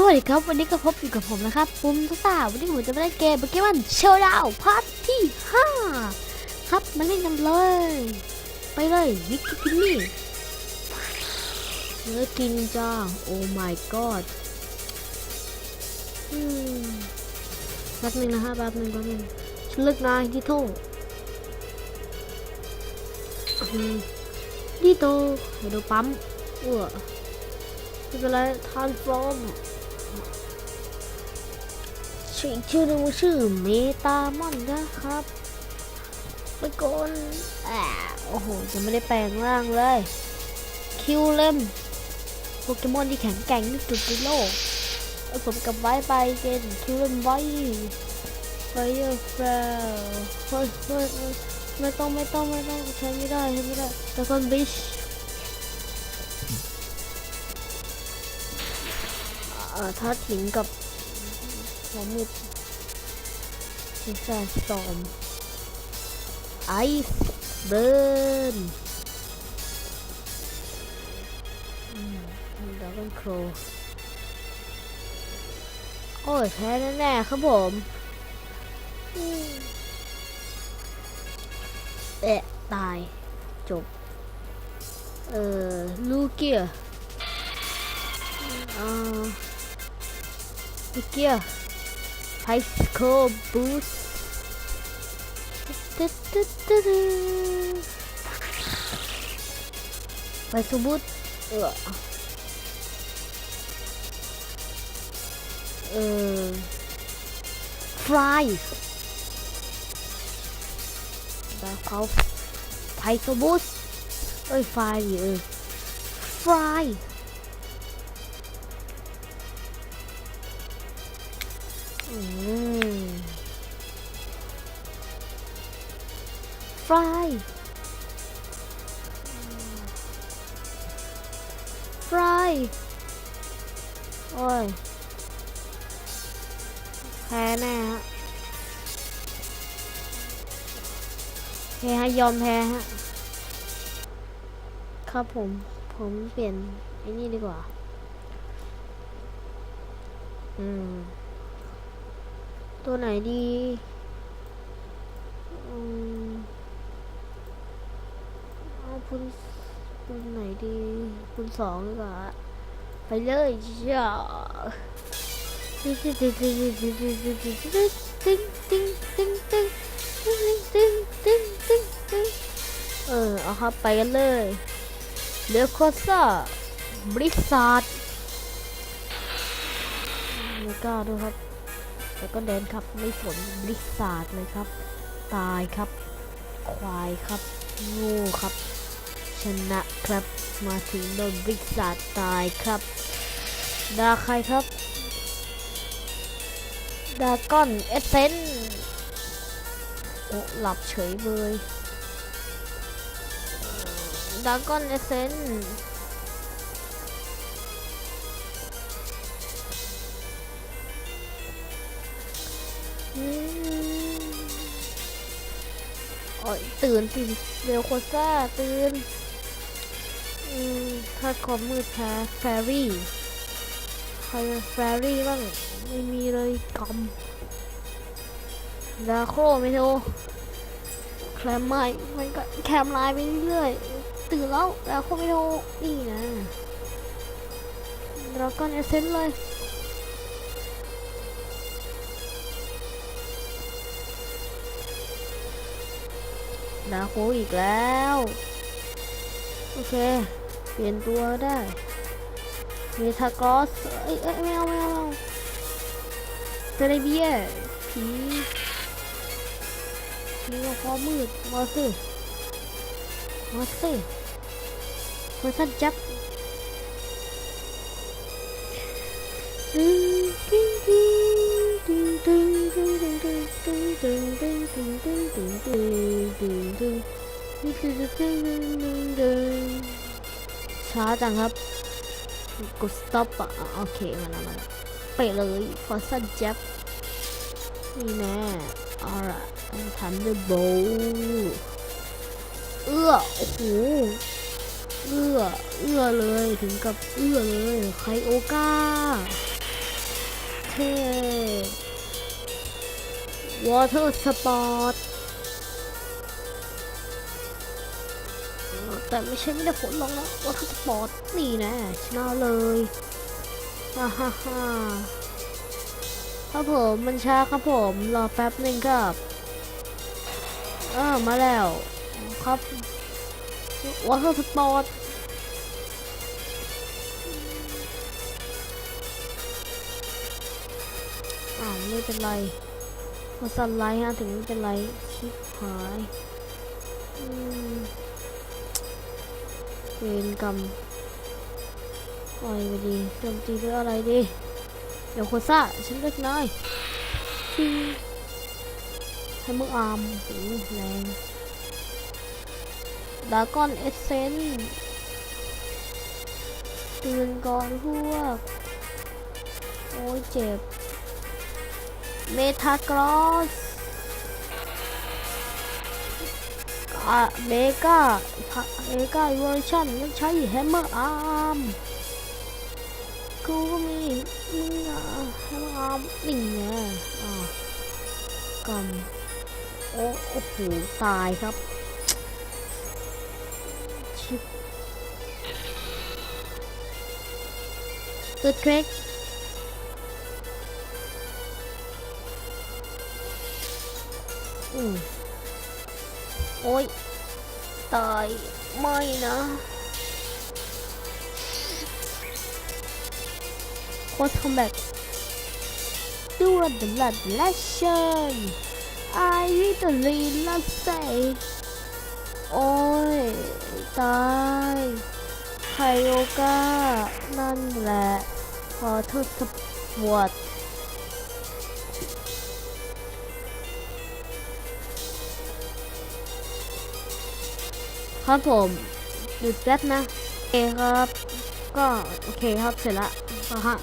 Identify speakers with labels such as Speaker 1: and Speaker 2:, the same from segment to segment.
Speaker 1: สวัสดีครับ วันนี้ก็พบอยู่กับผมนะครับปุ้มทุกตาวันนี้ผมจะมาเล่นเกมโปเกมอนโชว์ดาวพาร์ทที่ 5 ครับมาเล่นกันเลย ไปเลยวิกกินี่เนื้อกินจ้าโอ้ my god แป๊บนึงนะฮะแป๊บนึงแป๊บนึงฉันเลิกนายที่โทษดีโตเดี๋ยวดูปั๊มเออไม่เป็นไรทานฟอรอม ชื่ออีกชื่อหนึงว่าชื่อเมตามอนนะครับไปก่อนอ่าโอ้โหจะไม่ได้แปลงร่างเลย คิวเลมโปเกมอนที่แข็งแกร่งที่สุดในโลกเอาผมกับไว้ไปเกนคิวเลมไว้ไฟเออร์แฟลเฮ้ยเฮ้ยไม่ต้องไม่ต้องไม่ต้องใช้ไม่ได้ใช้ไม่ได้แต่คนบิชเอ่อทอดหินกับ หัวมิดมีแฟนสตอมไอซ์เบิร์นดับเบิลโครโอ้ยแพ้แน่ๆครับผมอืมเอะตาย จบ เอ่อ ลูเกียอ่าลูเกีย high school booth. Let's boot. Uh, fries. Back off. ไพโซบูสเอ้ยไฟเออ fry ฟรายฟรายโอ้ย แพ้แน่ฮะแพ้ฮะ ยอมแพ้ฮะ ครับผม ผมเปลี่ยนไอ้นี่ดีกว่า อืม ตัวไหนดีอืมเอาคุณคุณไหนดีคุณสองดีกว่าไปเลยจ้าติ๊งติ๊งติ๊งติ๊งติ๊งติ๊งติ๊งติ๊งติ๊งติ๊งติ๊งติ๊งติ๊งติ๊งเออเอาครับไปกันเลยเลือโคซ่าบริษัทไม่กล้าด้วยครับ แล้วก็แดนครับไม่สนบริษัทเลยครับ ตายครับ ควายครับง่ครับ ชนะครับมาถึงโดนบริษัทตายครับดาใครครับดาก้อนเอเซนโอ้หลับเฉยเลยดาก้อนเอเซน ตื่นสิเร็วโคซ่าตื่นถ้าคอมมืดแพ้แฟรี่ใครแฟรี่บ้างไม่มีเลยกอมดาโครไม่โทแคลมไม่มันก็แคมไลน์ไปเรื่อยตื่นแล้วดาโครไม่โทนี่นะดราก้อนเอเซนเลย ดาโคอีกแล้ว โอเค เปลี่ยนตัวได้มีทากอส เอ้ยเอ้ยไม่เอาไม่เอาเซเลเบียผีผีความมืดมาสิมาสิเพื่อท่านจับดึง ช้าจังครับกด stop อะโอเคมาแล้วมาแล้วไปเลยฟอสซันจับนี่แน่เอาละทันเดอร์โบเอื้อโอ้โหเอื้อเอื้อเลยถึงกับเอื้อเลยไคโอกาเทวอเตอร์สปอร์ต แต่ไม่ใช่ไม่ได้ผลหรอกนะ Water Sport นี่นะชนะเลยฮ่าฮ่าฮ่าครับผมมันช้าครับผมรอแป๊บหนึ่งครับเออมาแล้วครับ Water Sport อ้าไม่เป็นไรมาสไลท์ฮะถึงไม่เป็นไรชิบหายอืม เวรกรรมอะไรไปดีโจมตีด้วยอะไรดี เดี๋ยวโคซ่าฉันเลือกนายฟิงให้มืออาร์มโอ้โหแรงดากอนเอเซนตื่นก่อนพวก โอ้ยเจ็บ เมทากรอส อะเมกาเมกาเวอร์ชันยังใช้แฮมเมอร์อาร์มกูก็มีมึงอะแฮมเมอร์อาร์มนี่ไงอ่ากำโอ้โอ้โหตายครับชิบตัวเทรคอืม โอ้ย ตาย ไม่นะ Welcome back to the last lesson I really love say โอ้ย ตายไคโอกานั่นแหละขอโทษสปวด ครับผมหยุดแป๊บนะโอเคครับ ก็โอเคครับเสร็จละนะฮะ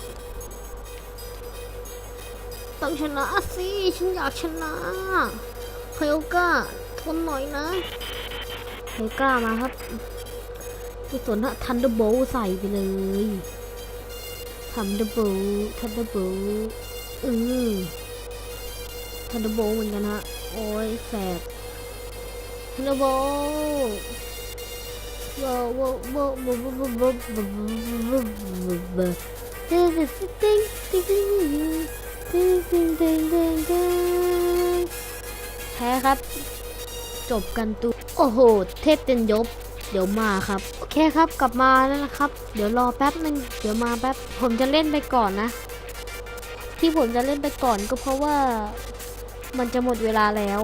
Speaker 1: ต้องชนะสิฉันอยากชนะเฮลก้าทนหน่อยนะเฮลก้ามาครับไปสวนทันเดอร์โบใส่ไปเลยทันเดอร์โบทันเดอร์โบอือทันเดอร์โบเหมือนกันฮะโอ้ยแสบ ทันเดอร์โบ Whoa, whoa, whoa, whoa, whoa, whoa, whoa, whoa, whoa, whoa, whoa. Ding, ding, ding, ding, ding, ding, ding, ding. แพ้ครับ จบกันตัวโอ้โห เทพเต็นยบเดี๋ยวมาครับ โอเคครับกลับมาแล้วนะครับ เดี๋ยวรอแป๊บนึงเดี๋ยวมาแป๊บผมจะเล่นไปก่อนนะ ที่ผมจะเล่นไปก่อนก็เพราะว่ามันจะหมดเวลาแล้ว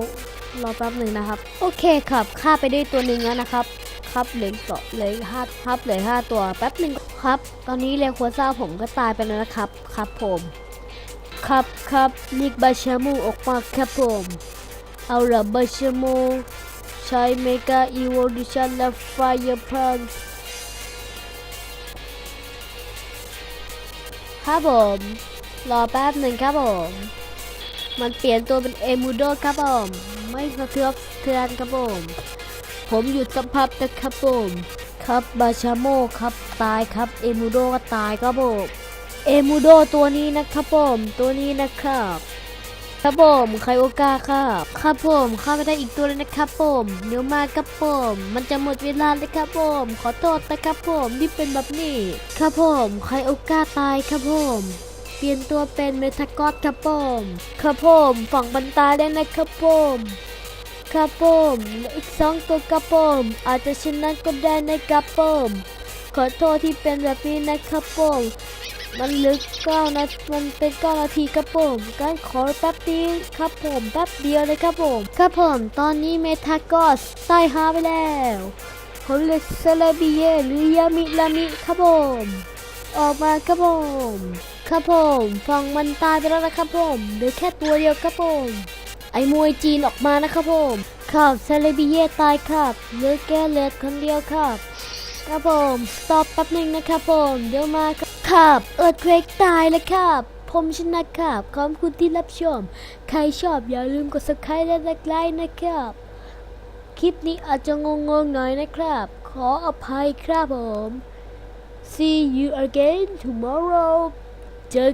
Speaker 1: รอแป๊บหนึ่งนะครับ โอเคครับฆ่าไปได้ตัวหนึ่งแล้วนะครับ ครับเหลือต่อเหลยห้าครับเหลือห้าตัวแป๊บหนึ่งครับ ตอนนี้เรียควซ่าผมก็ตายไปแล้วนะครับ ครับผม ครับครับนิกบาชามูออกมาครับผม เอาละบาชามูใช้เมกาอีโวลูชันและไฟร์พันครับผม รอแป๊บหนึ่งครับผม มันเปลี่ยนตัวเป็นเอมูโดครับผม ไม่สะเทือนเทือนครับผม ผมหยุดสัมผัสนะครับผม ครับบาชาโมครับตายครับเอมูโดก็ตายครับผมเอมูโดตัวนี้นะครับผมตัวนี้นะครับครับผมไคโอกาครับครับผมข้าไม่ได้อีกตัวเลยนะครับผมเดี๋ยวมาครับผม มันจะหมดเวลาเลยครับผม ขอโทษนะครับผมที่เป็นแบบนี้ ครับผมไคโอกาตายครับผม เปลี่ยนตัวเป็นเมทากอสครับผมครับผมฝั่งบันตาได้นะครับผมครับผมเหลืออีกสองตัวครับผมอาจจะชนะก็ได้นะครับผมขอโทษที่เป็นแบบนี้นะครับผมมันลึกเก้านามันเป็นเก้านาทีครับผมการขอแป๊บเดียวครับผมแป๊บเดียวเลยครับผมครับผมตอนนี้เมทากอสใตายหาไปแล้วผมเลือกเซเลบีเยหรือยามิลามิครับผมออกมาครับผม ครับผมฝั่งมันตายไปแล้วนะครับผมเหลือแค่ตัวเดียวครับผมไอ้มวยจีนออกมานะครับผมครับเซเลบีเย่ตายครับเหลือแกเลือคนเดียวครับครับผมสต็อปแป๊บหนึ่งนะครับผมเดี๋ยวมาครับครับเอิร์ธเควกตายแล้วครับ ผมชนะครับขอบคุณที่รับชม ใครชอบอย่าลืมกด subscribe และไลค์นะครับ คลิปนี้อาจจะงงๆหน่อยนะครับ ขออภัยครับผม see you again tomorrow chơi